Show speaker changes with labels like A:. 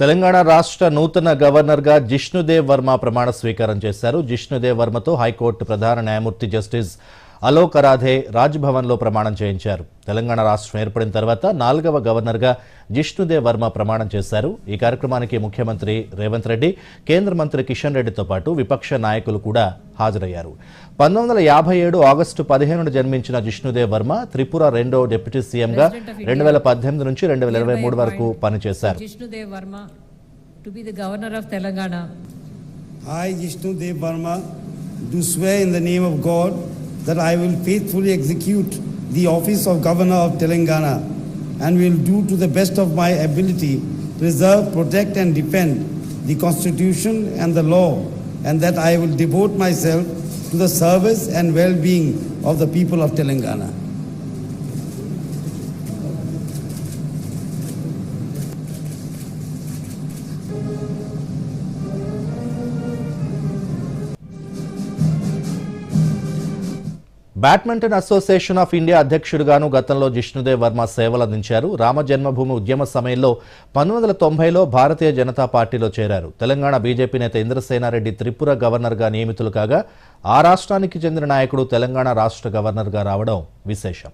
A: తెలంగాణ రాష్ట్ర నూతన గవర్నర్గా జిష్ణుదేవ్ వర్మ ప్రమాణ స్వీకారం చేశారు. జిష్ణుదేవ్ వర్మతో హైకోర్టు ప్రధాన న్యాయమూర్తి జస్టిస్ అలోక్ అరాధే రాజ్భవన్లో ప్రమాణం చేయించారు. తెలంగాణ రాష్ట్రం ఏర్పడిన తర్వాత నాలుగవ గవర్నర్గా జిష్ణుదేవ్ వర్మ ప్రమాణం చేశారు. ఈ కార్యక్రమానికి ముఖ్యమంత్రి రేవంత్ రెడ్డి కేంద్ర మంత్రి కిషన్ రెడ్డితో పాటు విపక్ష నాయకులు కూడా హాజరయ్యారు పంతొమ్మిది వందల యాభై ఏడు ఆగస్టు పదిహేనున జన్మించిన జిష్ణుదేవ్ వర్మ త్రిపుర రెండో డిప్యూటీ సీఎంగా రెండు వేల పద్దెనిమిది నుంచి రెండు వేల ఇరవై మూడు వరకు పనిచేశారు
B: be the governor of Telangana.
C: I, Jishnu Dev Verma, do swear in the name of God that I will faithfully execute the office of Governor of Telangana and will do to the best of my ability preserve, protect, and defend the Constitution and the law, and that I will devote myself to the service and well being of the people of Telangana.
A: Badminton association of India అధ్యక్షుడిగాను గతంలో జిష్ణుదేవ్ వర్మ సేవలందించారు. రామ జన్మభూమి ఉద్యమ సమయంలో పంతొమ్మిది వందల తొంభైలో భారతీయ జనతా పార్టీలో చేరారు. Telangana BJP నేత ఇంద్రసేనారెడ్డి త్రిపుర గవర్నర్గా నియమితులు కాగా ఆ రాష్ట్రానికి చెందిన నాయకుడు తెలంగాణ రాష్ట్ర గవర్నర్గా రావడం విశేషం.